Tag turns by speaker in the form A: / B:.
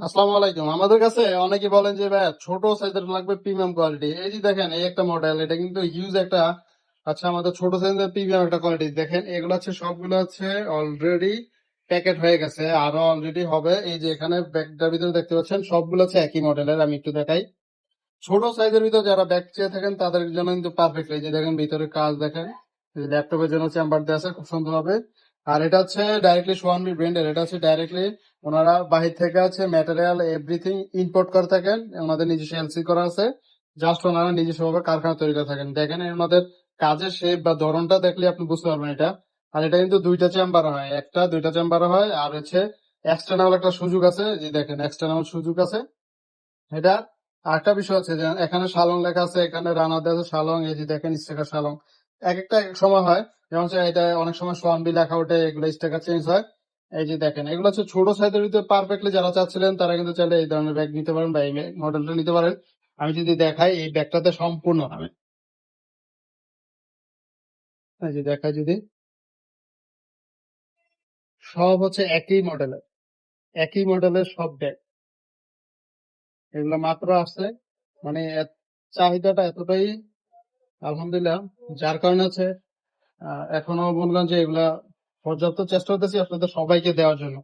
A: আসসালামু আলাইকুম। আমাদের কাছে অনেকে বলেন যে ভাই ছোট সাইজের লাগবে প্রিমিয়াম কোয়ালিটি। এই যে দেখেন, এই একটা মডেল এটা কিন্তু হিউজ একটা আচ্ছা আমাদের ছোট সাইজের প্রিমিয়াম একটা কোয়ালিটি দেখেন, এগুলো হচ্ছে, সবগুলো হচ্ছে অলরেডি প্যাকেট হয়ে গেছে, আরও অলরেডি হবে। এই যে এখানে ব্যাগটার ভিতরে দেখতে পাচ্ছেন, সবগুলো হচ্ছে একই মডেলের আমি একটু দেখাই। ছোট সাইজের ভিতরে যারা ব্যাগ চেয়ে থাকেন, তাদের জন্য কিন্তু পারফেক্ট এই যে দেখেন, ভিতরে কাজ দেখেন। ল্যাপটপের জন্য চেম্বার দেওয়া আছে, খুব সুন্দর হবে আর এটা হচ্ছে ডাইরেক্টলি সোয়ানবি ব্র্যান্ডের এটা হচ্ছে ডাইরেক্টলি ওনারা বাহির থেকে আছে ম্যাটেরিয়াল এভরিথিং ইম্পোর্ট করে থাকেন, ওনাদের নিজস্ব এলসি করা আছে। জাস্ট ওনারা নিজস্ব ভাবে কারখানা তৈরি করে থাকেন। দেখেন ওনাদের কাজের শেপ বা ধরনটা দেখলে আপনি বুঝতে পারবেন এটা। আর এটা কিন্তু দুইটা চেম্বার হয়, একটা দুইটা চেম্বার হয়, আর হচ্ছে এক্সটার্নাল একটা সুযোগ আছে। যে দেখেন এক্সটার্নাল সুযোগ আছে। এটা আরেকটা বিষয় আছে যে এখানে সালং লেখা আছে, এখানে রানা দেওয়া আছে শালং এই যে দেখেন স্টিকার শালং এক একটা এক এক সময় হয়। যেমন এটা অনেক সময় সোয়ানবি লেখা ওঠে এগুলো স্টিকার চেঞ্জ হয়। এই যে দেখেন এগুলো হচ্ছে ছোট সাইজের ভিতরে পারফেক্টলি যারা চাচ্ছিলেন তারা কিন্তু চাইলে এই ধরনের ব্যাগ নিতে পারেন বা এই মডেলটা নিতে পারেন। আমি যদি দেখাই এই ব্যাগটাতে সম্পূর্ণ হবে। এই যে দেখাই যদি। সব হচ্ছে একই মডেলের একই মডেলের সব ব্যাগ এগুলো মাত্র আসছে মানে চাহিদাটা এতটাই আলহামদুলিল্লাহ যার কারণে আছে আহ, এখনও বললাম যে এগুলা পর্যাপ্ত চেষ্টা করতেছি আপনাদের সবাইকে দেওয়ার জন্য।